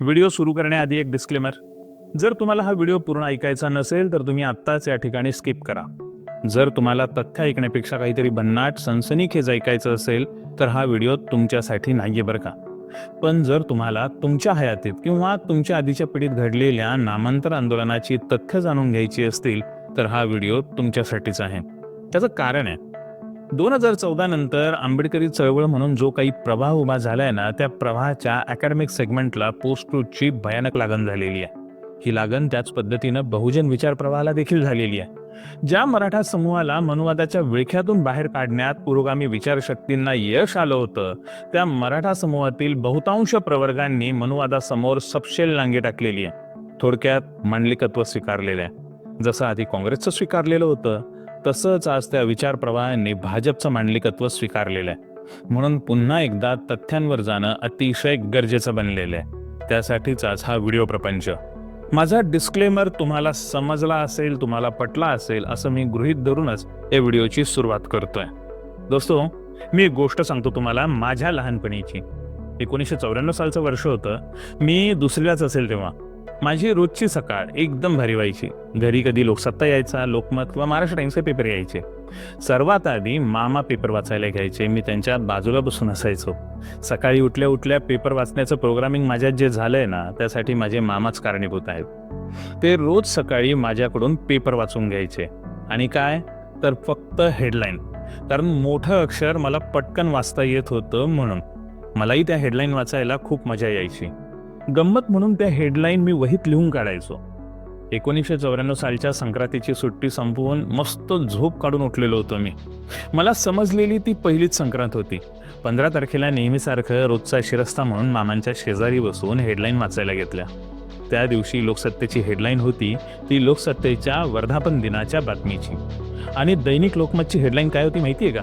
Video सुरू करण्याआधी एक डिस्क्लेमर जर तुम्हाला हा व्हिडिओ पूर्ण ऐकायचा नसेल तर तुम्ही आत्ताच या ठिकाणी स्किप करा. जर तुम्हाला तथ्य ऐकण्यापेक्षा काहीतरी भन्नाट सनसनीखेज ऐकायचं असेल तर हा व्हिडिओ तुमच्यासाठी नाहीये बरं का. पण जर तुम्हाला तुमच्या हयातीत किंवा तुमच्या आधीच्या पिढीत घडलेल्या नामांतर आंदोलनाची तथ्य जाणून घ्यायची असतील तर हा व्हिडिओ तुमच्यासाठीच आहे. त्याचं कारण आहे दोन हजार चौदा नंतर आंबेडकरी चळवळ म्हणून जो काही प्रवाह उभा झालाय ना त्या प्रवाहाच्या अकॅडमिक सेगमेंटला पोस्ट ट्रूथची भयानक लागण झालेली आहे. ही लागण त्याच पद्धतीनं बहुजन विचार प्रवाहाला देखील झालेली आहे. ज्या मराठा समूहाला मनुवादाच्या विळख्यातून बाहेर काढण्यात पुरोगामी विचारशक्तींना यश आलं होतं त्या मराठा समूहातील बहुतांश प्रवर्गांनी मनुवादासमोर सपशेल लांगे टाकलेली आहे. थोडक्यात मांडलिकत्व स्वीकारलेलं आहे. जसं आधी काँग्रेसचं स्वीकारलेलं होतं तसंच आज त्या विचारप्रवाहांनी भाजपचं मांडलिकत्व स्वीकारलेलं आहे. म्हणून पुन्हा एकदा तथ्यांवर जाणं अतिशय गरजेचं बनलेलं आहे. त्यासाठीच आज हा व्हिडिओ प्रपंच. माझा डिस्क्लेमर तुम्हाला समजला असेल तुम्हाला पटला असेल असं मी गृहीत धरूनच या व्हिडिओची सुरुवात करतोय. दोस्तो मी एक गोष्ट सांगतो तुम्हाला माझ्या लहानपणीची. एकोणीसशे चौऱ्याण्णव सालचं वर्ष होतं. मी दुसऱ्याच असेल तेव्हा. माझी रोजची सकाळ एकदम भारी व्हायची. घरी कधी लोकसत्ता यायचा लोकमत किंवा महाराष्ट्र टाइम्सचे पेपर यायचे. सर्वात आधी मामा पेपर वाचायला घ्यायचे मी त्यांच्या बाजूला बसून असायचो. सकाळी उठल्या उठल्या पेपर वाचण्याचं प्रोग्रामिंग माझ्यात जे झालंय ना त्यासाठी माझे मामाच कारणीभूत आहेत. ते रोज सकाळी माझ्याकडून पेपर वाचून घ्यायचे. आणि काय? तर फक्त हेडलाईन कारण मोठं अक्षर मला पटकन वाचता येत होतं म्हणून. मलाही त्या हेडलाईन वाचायला खूप मजा यायची. गंमत म्हणून त्या हेडलाईन मी वहीत लिहून काढायचो. एकोणीसशे चौऱ्याण्णव सालच्या संक्रांतीची सुट्टी संपवून मस्त झोप काढून उठलेलो होतो मी. मला समजलेली ती पहिलीच संक्रांत होती. पंधरा तारखेला नेहमीसारखं रोजचा शिरस्ता म्हणून मामांच्या शेजारी बसून हेडलाईन वाचायला घेतल्या. त्या दिवशी लोकसत्तेची हेडलाईन होती ती लोकसत्तेच्या वर्धापन दिनाच्या बातमीची. आणि दैनिक लोकमतची हेडलाईन काय होती माहिती आहे का?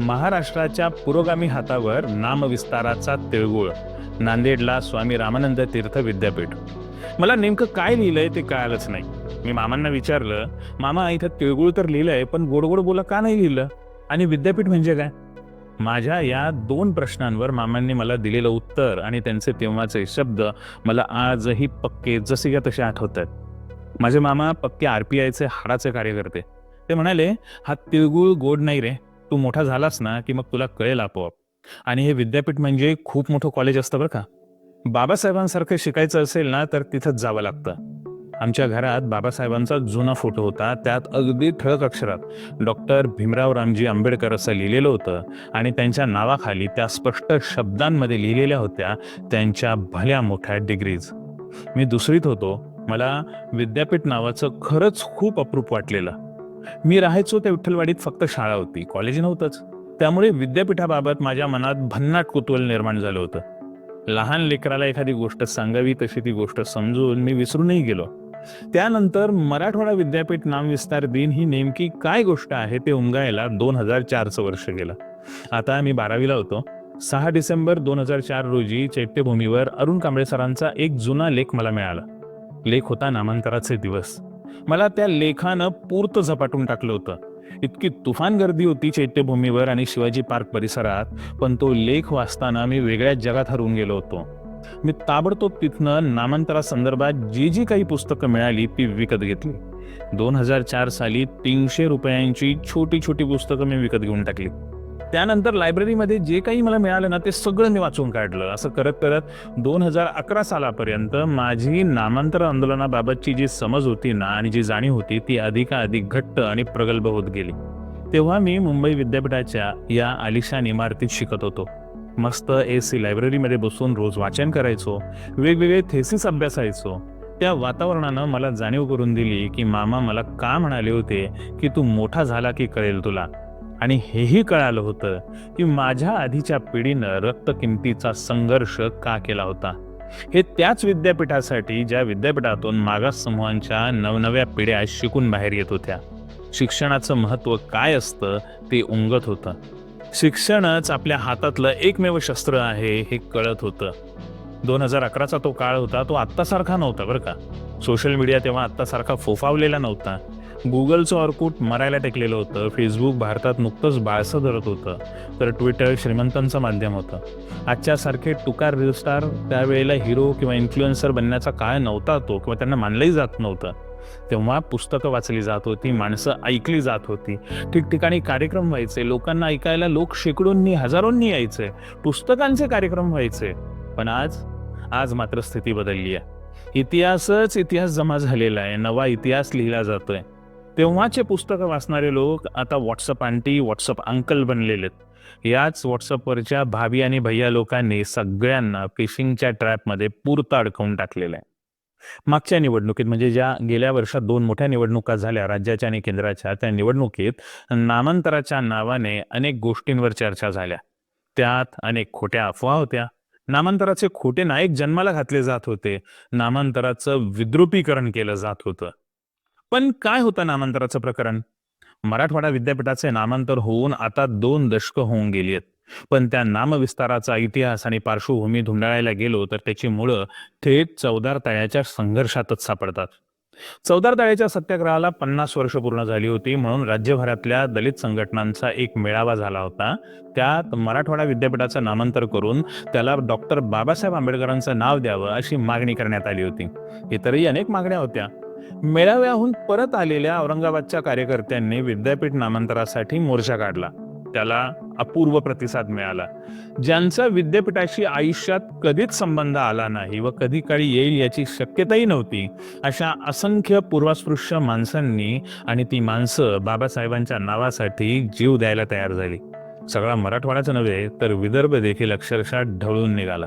महाराष्ट्राच्या पुरोगामी हातावर नामविस्ताराचा तिळगुळ. नांदेडला स्वामी रामानंद तीर्थ विद्यापीठ. मला नेमकं काय लिहिलंय ते कळालंच नाही. मी मामांना विचारलं मामा इथं तिळगुळ तर लिहिलंय पण गोड गोड बोला का नाही लिहिलं? आणि विद्यापीठ म्हणजे काय? माझ्या या दोन प्रश्नांवर मामांनी मला दिलेलं उत्तर आणि त्यांचे तेव्हाचे शब्द मला आजही पक्के जसे का तसे आठवत आहेत माझे मामा पक्के आर पी आयचे हाडाचे कार्यकर्ते. ते म्हणाले हा तिळगुळ गोड नाही रे. तू मोठा झालास ना की मग तुला कळेल आपोआप. आणि हे विद्यापीठ म्हणजे खूप मोठं कॉलेज असतं बरं का. बाबासाहेबांसारखं शिकायचं असेल ना तर तिथंच जावं लागतं. आमच्या घरात बाबासाहेबांचा जुना फोटो होता. त्यात अगदी ठळक अक्षरात डॉक्टर भीमराव रामजी आंबेडकर असं लिहिलेलं होतं आणि त्यांच्या नावाखाली त्या स्पष्ट शब्दांमध्ये लिहिलेल्या होत्या त्यांच्या भल्या मोठ्या डिग्रीज मी दुसरीत होतो. मला विद्यापीठ नावाचं खरंच खूप अप्रूप वाटलेलं. मी राहायचो त्या विठ्ठलवाडीत फक्त शाळा होती. कॉलेज नव्हतंच. त्यामुळे विद्यापीठाबाबत माझ्या मनात भन्नाट कुतूहल निर्माण झालं होतं. लहान लेकराला एखादी गोष्ट सांगावी तशी ती गोष्ट समजून मी विसरूनही गेलो. त्यानंतर मराठवाडा विद्यापीठ नामविस्तार दिन ही नेमकी काय गोष्ट आहे ते उमगायला दोन हजार चारचं वर्ष गेलं. आता मी बारावीला होतो. सहा डिसेंबर दोन हजार चार रोजी चैत्यभूमीवर अरुण कांबळे सरांचा एक जुना लेख मला मिळाला. लेख होता नामांतराचे दिवस. मला त्या लेखानं पूर्त झपाटून टाकलं होतं. इतकी तुफान गर्दी होती चैत्यभूमीवर आणि शिवाजी पार्क परिसरात पण तो लेख वाचताना मी वेगळ्याच जगात हरवून गेलो होतो. मी ताबडतोब तिथनं नामांतरासंदर्भात जी जी काही पुस्तकं मिळाली ती विकत घेतली. दोन हजार चार साली तीनशे रुपयांची छोटी छोटी पुस्तकं मी विकत घेऊन टाकली. त्यानंतर लायब्ररीमध्ये जे काही मला मिळालं ना ते सगळं मी वाचून काढलं. असं करत करत दोन हजार अकरा सालापर्यंत माझी नामांतर आंदोलनाबाबतची जी समज होती ना आणि जी जाणीव होती ती अधिकाधिक घट्ट आणि प्रगल्भ होत गेली. तेव्हा मी मुंबई विद्यापीठाच्या या आलिशान इमारतीत शिकत होतो. मस्त ए सी लायब्ररीमध्ये बसून रोज वाचन करायचो वेगवेगळे थेसिस अभ्यासायचो. त्या वातावरणानं मला जाणीव करून दिली की मामा मला का म्हणाले होते की तू मोठा झाला की कळेल तुला? आणि हेही कळालं होतं की माझ्या आधीच्या पिढीनं रक्त किमतीचा संघर्ष का केला होता? हे त्याच विद्यापीठासाठी ज्या विद्यापीठातून मागास समूहांच्या नवनव्या पिढ्या शिकून बाहेर येत होत्या. शिक्षणाचं महत्त्व काय असतं ते उमगत होतं. शिक्षणच आपल्या हातातलं एकमेव शस्त्र आहे हे कळत होतं. दोन हजार अकराचा तो काळ होता तो आत्तासारखा नव्हता बरं का. सोशल मीडिया तेव्हा आत्तासारखा फोफावलेला नव्हता. गुगलचं ऑर्कुट मरायला टेकलेलं होतं. फेसबुक भारतात नुकतंच बाळसं धरत होतं. तर ट्विटर श्रीमंतांचं माध्यम होतं. आजच्यासारखे टुकार रीलस्टार त्यावेळेला हिरो किंवा इन्फ्लुएन्सर बनण्याचा काळ नव्हता तो किंवा त्यांना मानलंही जात नव्हतं. तेव्हा पुस्तकं वाचली जात होती माणसं ऐकली जात होती. ठिकठिकाणी कार्यक्रम व्हायचे लोकांना ऐकायला लोक शेकडोंनी हजारोंनी यायचे. पुस्तकांचे कार्यक्रम व्हायचे. पण आज आज मात्र स्थिती बदलली आहे. इतिहासच इतिहास जमा झालेला आहे. नवा इतिहास लिहिला जातोय. तेव्हाचे पुस्तकं वाचणारे लोक आता व्हॉट्सअप आंटी व्हॉट्सअप अंकल बनलेले आहेत. याच व्हॉट्सअपवरच्या भाभी आणि भैया लोकांनी सगळ्यांना फिशिंगच्या ट्रॅपमध्ये पुरता अडकवून टाकलेलं आहे. मागच्या निवडणुकीत म्हणजे ज्या गेल्या वर्षात दोन मोठ्या निवडणुका झाल्या राज्याच्या आणि केंद्राच्या त्या निवडणुकीत नामांतराच्या नावाने अनेक गोष्टींवर चर्चा झाल्या. त्यात अनेक खोट्या अफवा होत्या. नामांतराचे खोटे नायक जन्माला घातले जात होते. नामांतराचं विद्रुपीकरण केलं जात होतं. पण काय होतं नामांतराचं प्रकरण? मराठवाडा विद्यापीठाचे नामांतर होऊन आता दोन दशकं होऊन गेली आहेत. पण त्या नामविस्ताराचा इतिहास आणि पार्श्वभूमी धुंडाळायला गेलो तर त्याची मुळं थेट चौदार तळ्याच्या संघर्षातच सापडतात. चौदार तळ्याच्या सत्याग्रहाला पन्नास वर्ष पूर्ण झाली होती म्हणून राज्यभरातल्या दलित संघटनांचा एक मेळावा झाला होता. त्यात मराठवाडा विद्यापीठाचं नामांतर करून त्याला डॉक्टर बाबासाहेब आंबेडकरांचं नाव द्यावं अशी मागणी करण्यात आली होती. इतरही अनेक मागण्या होत्या. मेळाव्याहून परत आलेल्या औरंगाबादच्या कार्यकर्त्यांनी विद्यापीठ नामांतरासाठी मोर्चा काढला. त्याला अपूर्व प्रतिसाद मिळाला. ज्यांचा विद्यापीठाशी आयुष्यात कधीच संबंध आला नाही व कधी काळी येईल याची शक्यताही नव्हती अशा असंख्य पूर्वास्पृश्य माणसांनी आणि ती माणसं बाबासाहेबांच्या नावासाठी जीव द्यायला तयार झाली. सगळा मराठवाडाच नव्हे तर विदर्भ देखील अक्षरशः ढवळून निघाला.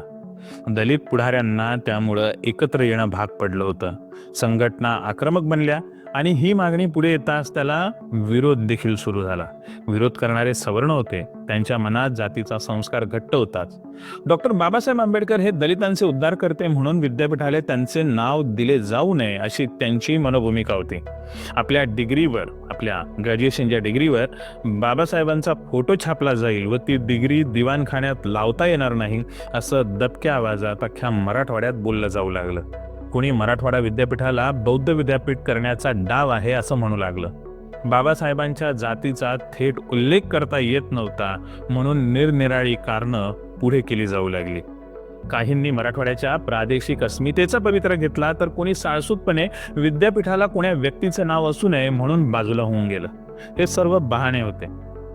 दलित पुढाऱ्यांना त्यामुळं एकत्र येणं भाग पडलं होतं. संघटना आक्रमक बनल्या आणि ही मागणी पुढे येताच त्याला विरोध देखील सुरू झाला. विरोध करणारे सवर्ण होते. त्यांच्या मनात जातीचा संस्कार घट्ट होताच. डॉक्टर बाबासाहेब आंबेडकर हे दलितांचे उद्धार करते म्हणून विद्यापीठाला त्यांचे नाव दिले जाऊ नये अशी त्यांची मनोभूमिका होती. आपल्या डिग्रीवर आपल्या ग्रॅज्युएशनच्या डिग्रीवर बाबासाहेबांचा फोटो छापला जाईल व ती डिग्री दिवाणखान्यात लावता येणार नाही असं दबक्या आवाजात अख्ख्या मराठवाड्यात बोललं जाऊ लागलं. कोणी मराठवाडा विद्यापीठाला बौद्ध विद्यापीठ करण्याचा डाव आहे असं म्हणू लागलं. बाबासाहेबांच्या जातीचा थेट उल्लेख करता येत नव्हता म्हणून निरनिराळी कारणं पुढे केली जाऊ लागली. काहींनी मराठवाड्याच्या प्रादेशिक अस्मितेचा पवित्र घेतला तर कोणी साळसूतपणे विद्यापीठाला कोण्या व्यक्तीचं नाव असू नये म्हणून बाजूला होऊन गेलं. हे सर्व बहाणे होते.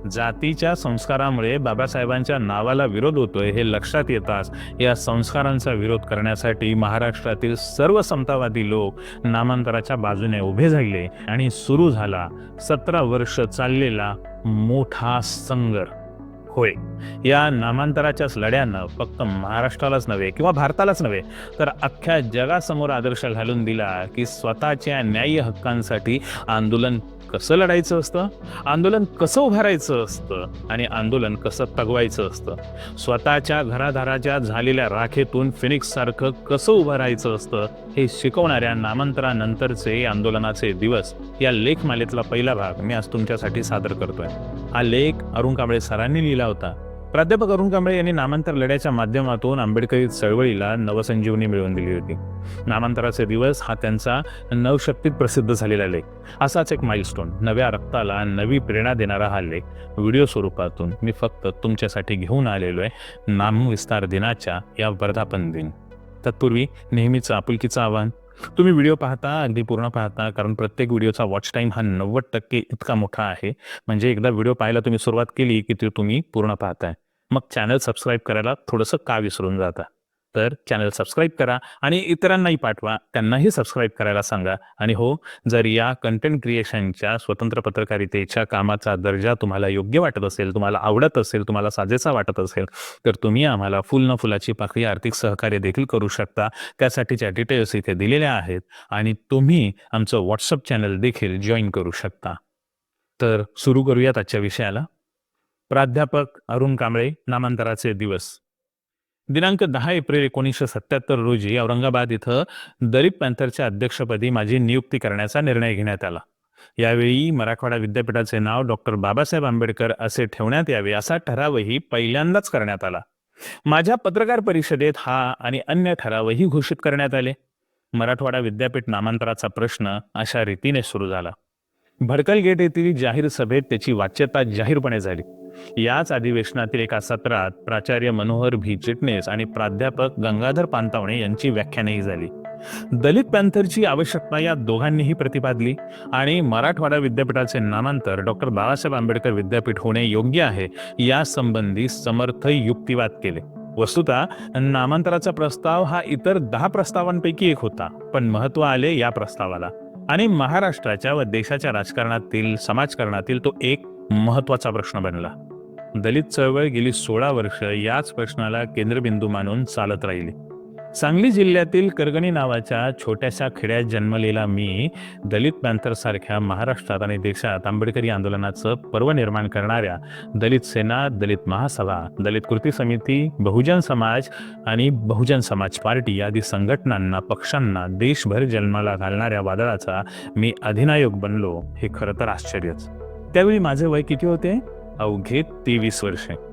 जातीच्या संस्कारामुळे बाबासाहेबांच्या नावाला विरोध होतोय हे लक्षात येताच या संस्कारांचा विरोध करण्यासाठी महाराष्ट्रातील सर्व समतावादी लोक नामांतराच्या बाजूने उभे झाले आणि सुरू झाला सतरा वर्ष चाललेला मोठा संघर्ष. होय या नामांतराच्याच लढ्यानं फक्त महाराष्ट्रालाच नव्हे किंवा भारतालाच नव्हे तर अख्ख्या जगासमोर आदर्श घालून दिला की स्वतःच्या न्याय्य हक्कांसाठी आंदोलन कसं लढायचं असतं? आंदोलन कसं उभारायचं असतं? आणि आंदोलन कसं तगवायचं असतं? स्वतःच्या घरादाराच्या झालेल्या राखेतून फिनिक्स सारखं कसं उभारायचं असतं? हे शिकवणाऱ्या नामांतरानंतरचे आंदोलनाचे दिवस या लेखमालेतला पहिला भाग मी आज तुमच्यासाठी सादर करतोय. हा लेख अरुण कांबळे सरांनी लिहिला होता. प्राध्यापक अरुण कांबळे यांनी नामांतर लढ्याच्या माध्यमातून आंबेडकरी चळवळीला नवसंजीवनी मिळवून दिली होती. नामांतराचे दिवस हा त्यांचा नवशक्तीत प्रसिद्ध झालेला लेख. असाच एक माइलस्टोन नव्या रक्ताला नवी प्रेरणा देणारा हा लेख. व्हिडिओ स्वरूपातून मी फक्त तुमच्यासाठी घेऊन आलेलो आहे नामविस्तार दिनाच्या या वर्धापन दिन. तत्पूर्वी नेहमीचं आपुलकीचं आव्हान तुम्ही व्हिडिओ पाहता अगदी पूर्ण पाहता कारण प्रत्येक व्हिडिओचा वॉच टाईम हा नव्वद टक्के इतका मोठा आहे. म्हणजे एकदा व्हिडिओ पाहायला तुम्ही सुरुवात केली की ते तुम्ही पूर्ण पाहताय. मग चॅनल सबस्क्राईब करायला थोडंसं का विसरून जाता? तर चॅनल सबस्क्राईब करा आणि इतरांनाही पाठवा. त्यांनाही सबस्क्राईब करायला सांगा. आणि हो जर या कंटेंट क्रिएशनच्या स्वतंत्र पत्रकारितेच्या कामाचा दर्जा तुम्हाला योग्य वाटत असेल तुम्हाला आवडत असेल तुम्हाला साजेसा वाटत असेल तर तुम्ही आम्हाला फुल न फुलाची पाकळी आर्थिक सहकार्य देखील करू शकता. त्यासाठीच्या डिटेल्स इथे दिलेल्या आहेत आणि तुम्ही आमचं व्हॉट्सअप चॅनल देखील जॉईन करू शकता. तर सुरू करूयात आजच्या विषयाला. प्राध्यापक अरुण कांबळे नामांतराचे दिवस. दिनांक दहा एप्रिल एकोणीसशे सत्याहत्तर रोजी औरंगाबाद इथं दलित पॅन्थरच्या अध्यक्षपदी माझी नियुक्ती करण्याचा निर्णय घेण्यात आला. यावेळी मराठवाडा विद्यापीठाचे नाव डॉक्टर बाबासाहेब आंबेडकर असे ठेवण्यात यावे असा ठरावही पहिल्यांदाच करण्यात आला. माझ्या पत्रकार परिषदेत हा आणि अन्य ठरावही घोषित करण्यात आले. मराठवाडा विद्यापीठ नामांतराचा प्रश्न अशा रीतीने सुरू झाला. भडकल गेट येथील जाहीर सभेत त्याची वाच्यता जाहीरपणे झाली. याच अधिवेशनातील एका सत्रात प्राचार्य मनोहर भी चिटणीस आणि प्राध्यापक गंगाधर पानतावणे यांची व्याख्यानही झाली. दलित पॅन्थरची आवश्यकता या दोघांनीही प्रतिपादली आणि मराठवाडा विद्यापीठाचे नामांतर डॉक्टर बाबासाहेब आंबेडकर विद्यापीठ होणे योग्य आहे या संबंधी समर्थ युक्तिवाद केले. वस्तुता नामांतराचा प्रस्ताव हा इतर दहा प्रस्तावांपैकी एक होता पण महत्त्व आले या प्रस्तावाला. आणि महाराष्ट्राच्या व देशाच्या राजकारणातील समाजकारणातील तो एक महत्त्वाचा प्रश्न बनला. दलित चळवळ गेली सोळा वर्ष याच प्रश्नाला केंद्रबिंदू मानून चालत राहिली. सांगली जिल्ह्यातील करगणी नावाच्या छोट्याशा खेड्यात जन्मलेला मी दलित पॅन्थरसारख्या महाराष्ट्रात आणि देशात आंबेडकरी आंदोलनाचं पर्व निर्माण करणाऱ्या दलित सेना दलित महासभा दलित कृती समिती बहुजन समाज आणि बहुजन समाज पार्टी आदी संघटनांना पक्षांना देशभर जन्माला घालणाऱ्या वादळाचा मी अधिनायक बनलो हे खरं तर आश्चर्यच. त्यावेळी माझे वय किती होते? अवघे तेवीस वर्षे.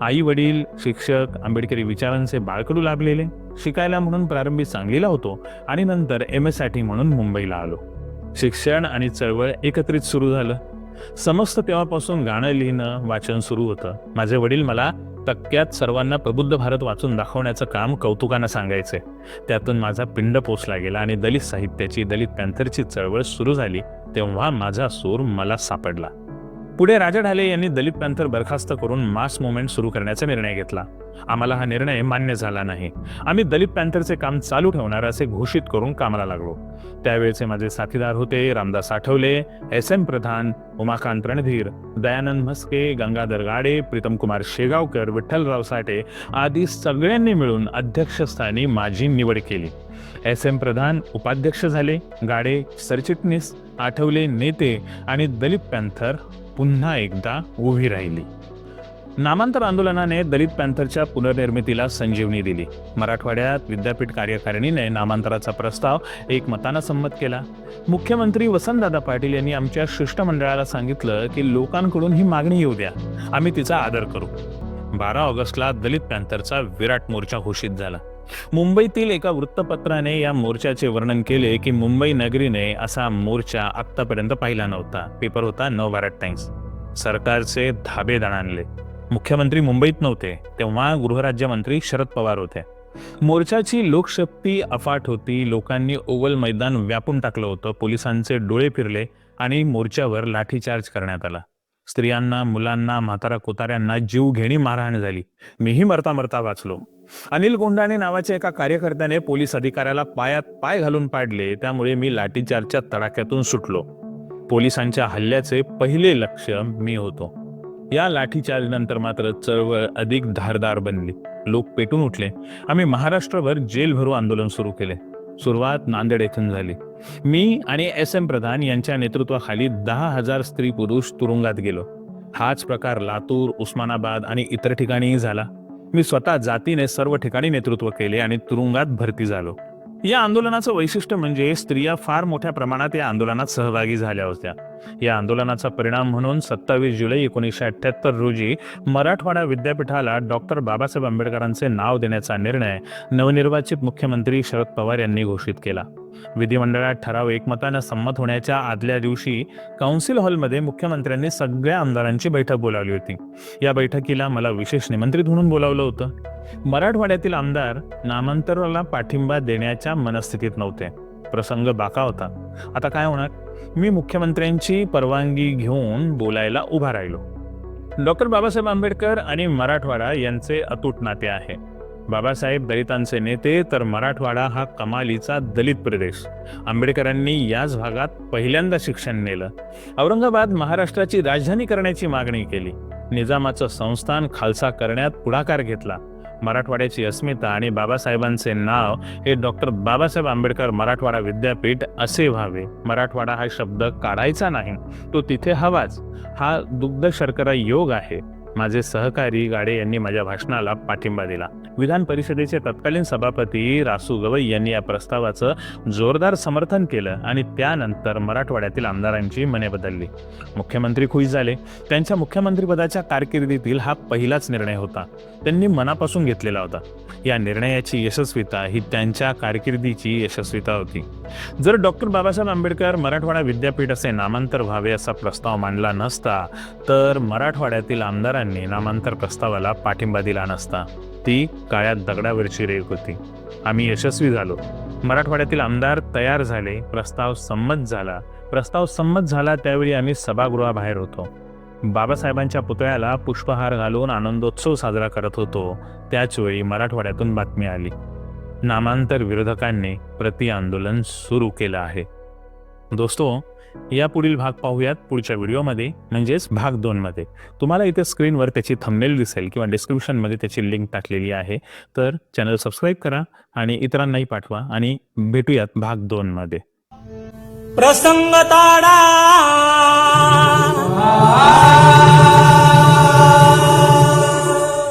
आई वडील शिक्षक आंबेडकरी विचारांचे बाळकडू लाभलेले शिकायला म्हणून प्रारंभी सांगलीला होतो आणि नंतर एम एससाठी म्हणून मुंबईला आलो. शिक्षण आणि चळवळ एकत्रित सुरू झालं. समस्त तेव्हापासून गाणं लिहिणं वाचन सुरू होतं. माझे वडील मला टक्क्यात सर्वांना प्रबुद्ध भारत वाचून दाखवण्याचं काम कौतुकानं सांगायचे. त्यातून माझा पिंड पोचला गेला आणि दलित साहित्याची दलित पॅन्थरची चळवळ सुरू झाली तेव्हा माझा सूर मला सापडला. पुढे राजा ढाले यांनी दलित पॅन्थर बरखास्त करून मास मुवमेंट सुरू करण्याचा निर्णय घेतला. आम्हाला हा निर्णय मान्य झाला नाही. आम्ही दलित पॅन्थरचे काम चालू ठेवणार असे घोषित करून कामाला लागलो. त्यावेळेचे माझे साथीदार होते रामदास आठवले एस एम प्रधान उमाकांत रणधीर दयानंद म्हस्के गंगाधर गाडे प्रीतमकुमार शेगावकर विठ्ठलराव साठे आदी सगळ्यांनी मिळून अध्यक्षस्थानी माझी निवड केली. एस एम प्रधान उपाध्यक्ष झाले गाडे सरचिटणीस आठवले नेते आणि दलित पॅन्थर पुन्हा एकदा उभी राहिली. नामांतर आंदोलनाने दलित पॅन्थरच्या पुनर्निर्मितीला संजीवनी दिली. मराठवाड्यात विद्यापीठ कार्यकारिणीने नामांतराचा प्रस्ताव एकमतानं संमत केला. मुख्यमंत्री वसंतदादा पाटील यांनी आमच्या शिष्टमंडळाला सांगितलं की लोकांकडून ही मागणी येऊ द्या. आम्ही तिचा आदर करू. बारा ऑगस्टला दलित पॅन्थरचा विराट मोर्चा घोषित झाला. मुंबईतील एका वृत्तपत्राने या मोर्चाचे वर्णन केले की मुंबई नगरीने असा मोर्चा आत्तापर्यंत पाहिला नव्हता. पेपर होता नवभारत टाइम्स सरकारचे धाबे दणाणले मुख्यमंत्री मुंबईत नव्हते तेव्हा गृहराज्यमंत्री शरद पवार होते. मोर्चाची लोकशक्ती अफाट होती लोकांनी ओवल मैदान व्यापून टाकलं होतं पोलिसांचे डोळे फिरले आणि मोर्चावर लाठीचार्ज करण्यात आला. स्त्रियांना मुलांना म्हातारा कोताऱ्यांना जीव घेणी मारहाण झाली. मीही मरता मरता वाचलो. अनिल गोंडाणे नावाच्या एका कार्यकर्त्याने पोलीस अधिकाऱ्याला पायात पाय घालून पाडले त्यामुळे मी लाठीचार्जच्या तडाख्यातून सुटलो. पोलिसांच्या हल्ल्याचे पहिले लक्ष मी होतो. या लाठीचार्ज नंतर मात्र चळवळ अधिक धारदार बनली. लोक पेटून उठले. आम्ही महाराष्ट्रभर जेलभरू आंदोलन सुरू केले. सुरुवात नांदेड येथून झाली. मी आणि एस एम प्रधान यांच्या नेतृत्वाखाली दहा हजार स्त्री पुरुष तुरुंगात गेलो. हाच प्रकार लातूर उस्मानाबाद आणि इतर ठिकाणीही झाला. मी स्वतः जातीने सर्व ठिकाणी नेतृत्व केले आणि तुरुंगात भरती झालो. या आंदोलनाचं वैशिष्ट्य म्हणजे स्त्रिया फार मोठ्या प्रमाणात या आंदोलनात सहभागी झाल्या होत्या. या आंदोलनाचा परिणाम म्हणून सत्तावीस जुलै एकोणीसशे अठ्ठ्याहत्तर रोजी मराठवाडा विद्यापीठाला डॉक्टर बाबासाहेब आंबेडकरांचे नाव देण्याचा निर्णय नवनिर्वाचित मुख्यमंत्री शरद पवार यांनी घोषित केला. विधिमंडळात ठराव एकमतानं संमत होण्याच्या आदल्या दिवशी काउन्सिल हॉलमध्ये मुख्यमंत्र्यांनी सगळ्या आमदारांची बैठक बोलावली होती. या बैठकीला मला विशेष निमंत्रित म्हणून बोलावलं होतं. मराठवाड्यातील आमदार नामांतराला पाठिंबा देण्याच्या मनस्थितीत नव्हते. प्रसंग बाका होता. आता काय होणार? मी मुख्यमंत्र्यांची परवानगी घेऊन बोलायला उभा राहिलो. डॉक्टर बाबासाहेब आंबेडकर आणि मराठवाडा यांचे अतूट नाते आहे. बाबासाहेब दलितांचे नेते तर मराठवाडा हा कमालीचा दलित प्रदेश. आंबेडकरांनी याच भागात पहिल्यांदा शिक्षण नेलं. औरंगाबाद महाराष्ट्राची राजधानी करण्याची मागणी केली. निजामाचं संस्थान खालसा करण्यात पुढाकार घेतला. मराठवाड्याची अस्मिता आणि बाबासाहेबांचे नाव हे डॉक्टर बाबासाहेब आंबेडकर मराठवाडा विद्यापीठ असे व्हावे. मराठवाडा हा शब्द काढायचा नाही. तो तिथे हवाच. हा दुग्ध शर्करा योग आहे. माझे सहकारी गाडे यांनी माझ्या भाषणाला पाठिंबा दिला. विधान परिषदेचे तत्कालीन सभापती रासू गवई यांनी या प्रस्तावाचं जोरदार समर्थन केलं आणि त्यानंतर मराठवाड्यातील आमदारांची मने बदलली. मुख्यमंत्री खुश झाले. त्यांच्या मुख्यमंत्रीपदाच्या कारकिर्दीतील हा पहिलाच निर्णय होता. त्यांनी मनापासून घेतलेला होता. या निर्णयाची यशस्वीता ही त्यांच्या कारकिर्दीची यशस्वीता होती. जर डॉक्टर बाबासाहेब आंबेडकर मराठवाडा विद्यापीठ असे नामांतर व्हावे असा प्रस्ताव मांडला नसता तर मराठवाड्यातील आमदार आमदारांनी नामांतर प्रस्तावाला पाठिंबा दिला नसता. ती काळ्या दगडावरची रेख होती. आम्ही यशस्वी झालो. मराठवाड्यातील आमदार तयार झाले. प्रस्ताव संमत झाला. प्रस्ताव संमत झाला त्यावेळी आम्ही सभागृहाबाहेर होतो. बाबासाहेबांच्या पुतळ्याला पुष्पहार घालून आनंदोत्सव साजरा करत होतो. त्याचवेळी मराठवाड्यातून बातमी आली. नामांतर विरोधकांनी प्रति आंदोलन सुरू केलं आहे. दोस्तो या पुढील भाग पाहूयात पुढच्या व्हिडिओमध्ये. म्हणजेच भाग दोनमध्ये. तुम्हाला इथे स्क्रीनवर त्याची थंबनेल दिसेल किंवा डिस्क्रिप्शनमध्ये त्याची लिंक टाकलेली आहे. तर चॅनल सबस्क्राईब करा आणि इतरांनाही पाठवा आणि भेटूयात भाग दोनमध्ये. प्रसंग ताडा.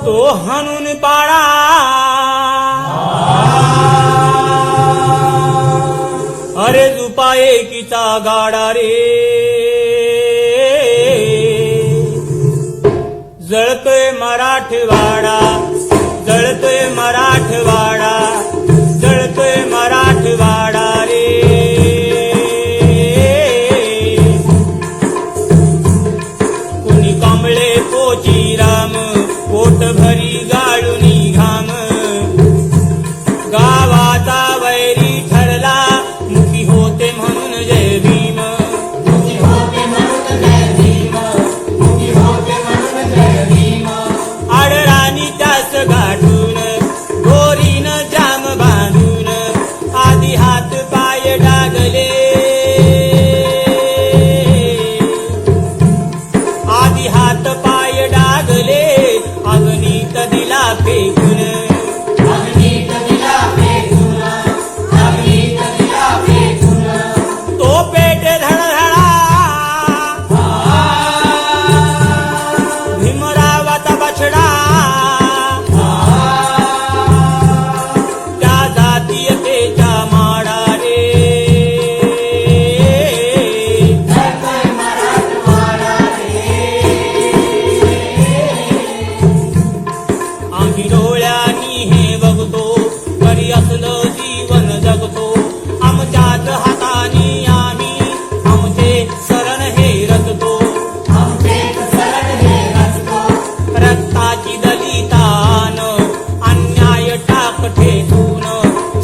तो हनुन पाडा. रूपा एकीचा गाडा रे. जळतोय मराठवाडा जळतोय मराठवाडा.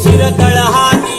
चिरतळहानि